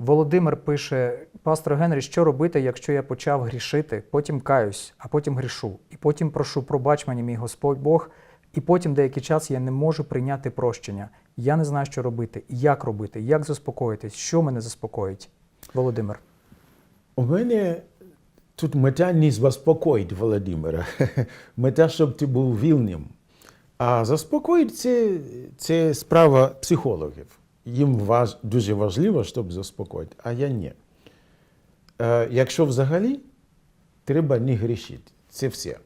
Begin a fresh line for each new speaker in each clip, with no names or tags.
Володимир пише: пастор Генрі, що робити, якщо я почав грішити, потім каюсь, а потім грішу, і потім прошу пробач мені, мій Господь Бог, і потім деякий час я не можу прийняти прощення. Я не знаю, що робити, як робити, як заспокоїтись, що мене заспокоїть. Володимир.
У мене тут мета не заспокоїть Володимира. Мета, щоб ти був вільним. А заспокоїть це, це справа психологів. Їм важ, дуже важливо, щоб заспокоїти, а я ні. Е, якщо взагалі, треба не грішити. Це все.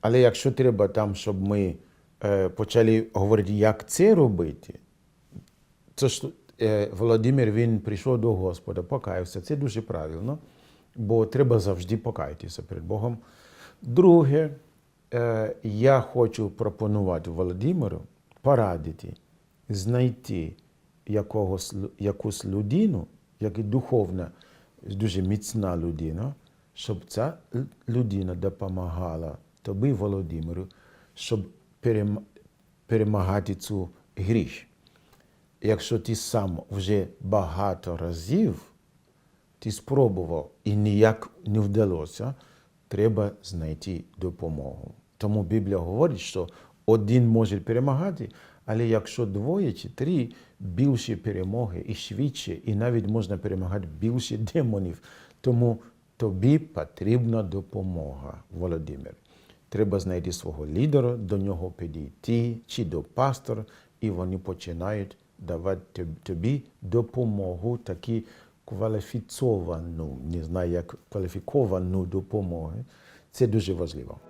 Але якщо треба там, щоб ми е, почали говорити, як це робити, це ж е, Володимир він прийшов до Господа, покаявся. Це дуже правильно, бо треба завжди покаятися перед Богом. Друге, е, я хочу пропонувати Володимиру порадити, знайти якогось, якусь людину, як і духовна, дуже міцна людина, щоб ця людина допомагала тобі, Володимиру, щоб перем- перемагати цю гріх якщо ти сам вже багато разів ти спробував і ніяк не вдалося, треба знайти допомогу. Тому Біблія говорить, що один може перемагати, але якщо двоє чи три більше перемоги і швидше, і навіть можна перемагати більше демонів. Тому тобі потрібна допомога, Володимир. Треба знайти свого лідера, до нього підійти, чи до пастора, і вони починають давати тобі допомогу, таку кваліфіковану, не знаю, як кваліфіковану допомогу. Це дуже важливо.